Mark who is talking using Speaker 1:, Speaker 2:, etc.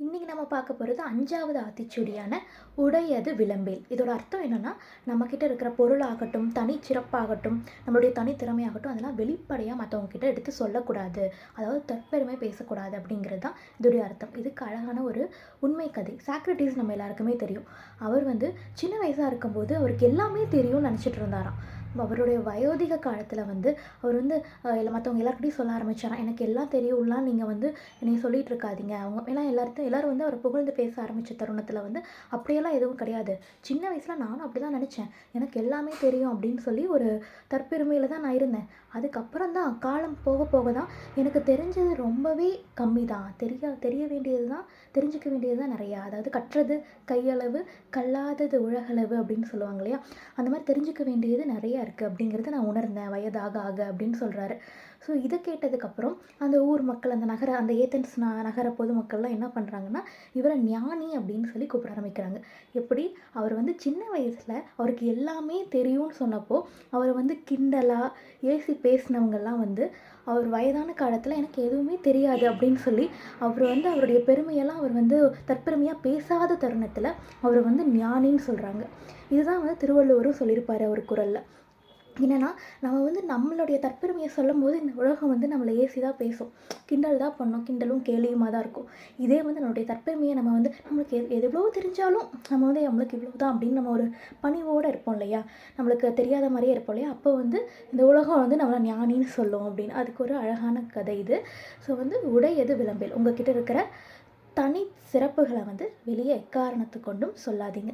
Speaker 1: இன்றைக்கி நம்ம பார்க்க போகிறது அஞ்சாவது ஆத்திச்சூடியான உடையது விளம்பேல். இதோட அர்த்தம் என்னென்னா நம்மக்கிட்ட இருக்கிற பொருளாகட்டும் தனிச்சிறப்பாகட்டும் நம்மளுடைய தனித்திறமையாகட்டும் அதெல்லாம் வெளிப்படையாக மற்றவங்க கிட்ட எடுத்து சொல்லக்கூடாது. அதாவது தற்பெருமை பேசக்கூடாது அப்படிங்கிறது தான் இதோடைய அர்த்தம். இதுக்கு அழகான ஒரு உண்மை கதை. சாக்ரட்டிஸ் நம்ம எல்லாருக்குமே தெரியும். அவர் வந்து சின்ன வயசாக இருக்கும்போது அவருக்கு எல்லாமே தெரியும்னு நினச்சிட்டு இருந்தாராம். அவருடைய வயோதிக காலத்தில் வந்து அவர் வந்து எல்லா மற்றவங்க எல்லாருக்கிட்டையும் சொல்ல ஆரம்பிச்சாராம் எனக்கு எல்லாம் தெரியும்லாம் நீங்கள் வந்து என்னை சொல்லிகிட்டு இருக்காதீங்க. அவங்க ஏன்னா எல்லாத்தையும் எல்லாரும் வந்து அவரை புகழ்ந்து பேச ஆரம்பித்த தருணத்தில் வந்து அப்படியெல்லாம் எதுவும் கிடையாது. சின்ன வயசில் நானும் அப்படி தான் நினச்சேன். எனக்கு எல்லாமே தெரியும் அப்படின்னு சொல்லி ஒரு தற்பெருமையில் தான் நான் இருந்தேன். அதுக்கப்புறம் தான் காலம் போக போக தான் எனக்கு தெரிஞ்சது ரொம்பவே கம்மி தான். தெரிய தெரிய வேண்டியது தான் தெரிஞ்சுக்க வேண்டியது தான் நிறையா. அதாவது கற்றது கையளவு கல்லாதது உலகளவு அப்படின்னு சொல்லுவாங்க இல்லையா? அந்த மாதிரி தெரிஞ்சுக்க வேண்டியது நிறைய இருக்குது அப்படிங்கிறத நான் உணர்ந்தேன். வயதாக ஆக அப்படின்னு சொல்கிறாரு ஸோ இதை கேட்டதுக்கப்புறம் அந்த ஊர் மக்கள் அந்த நகர அந்த ஏத்தன்ஸ் ந நகர பொதுமக்கள்லாம் என்ன பண்ணுறாங்கன்னா இவரை ஞானி அப்படின்னு சொல்லி கூப்பிட ஆரம்பிக்கிறாங்க. எப்படி? அவர் வந்து சின்ன வயசில் அவருக்கு எல்லாமே தெரியும்னு சொன்னப்போ அவர் வந்து கிண்டலாக ஏசி பேசினவங்கெல்லாம் வந்து அவர் வயதான காலத்தில் எனக்கு எதுவுமே தெரியாது அப்படின்னு சொல்லி அவர் வந்து அவருடைய பெருமையெல்லாம் அவர் வந்து தற்பெருமையாக பேசாத தருணத்தில் அவர் வந்து ஞானின்னு சொல்கிறாங்க இதுதான் வந்து திருவள்ளுவரும் சொல்லியிருப்பார் அவர் குரலில். என்னென்னா நம்ம வந்து நம்மளுடைய தற்பெருமையை சொல்லும்போது இந்த உலகம் வந்து நம்மளை ஏசி தான் பேசும். கிண்டல் தான் பண்ணோம். கிண்டலும் கேலியுமாக தான் இருக்கும். இதே வந்து நம்மளுடைய தற்பெருமையை நம்ம வந்து நம்மளுக்கு எது எவ்வளோ தெரிஞ்சாலும் நம்ம வந்து நம்மளுக்கு இவ்வளோ தான் அப்படின்னு நம்ம ஒரு பணிவோடு இருப்போம் இல்லையா? நம்மளுக்கு தெரியாத மாதிரியே இருப்போம் இல்லையா? அப்போ வந்து இந்த உலகம் வந்து நம்மளை ஞானின்னு சொல்லும் அப்படின்னு. அதுக்கு ஒரு அழகான கதை இது. ஸோ வந்து உடை எது விளம்பேல் உங்ககிட்ட இருக்கிற தனி சிறப்புகளை வந்து வெளியே எக்காரணத்து கொண்டும் சொல்லாதீங்க.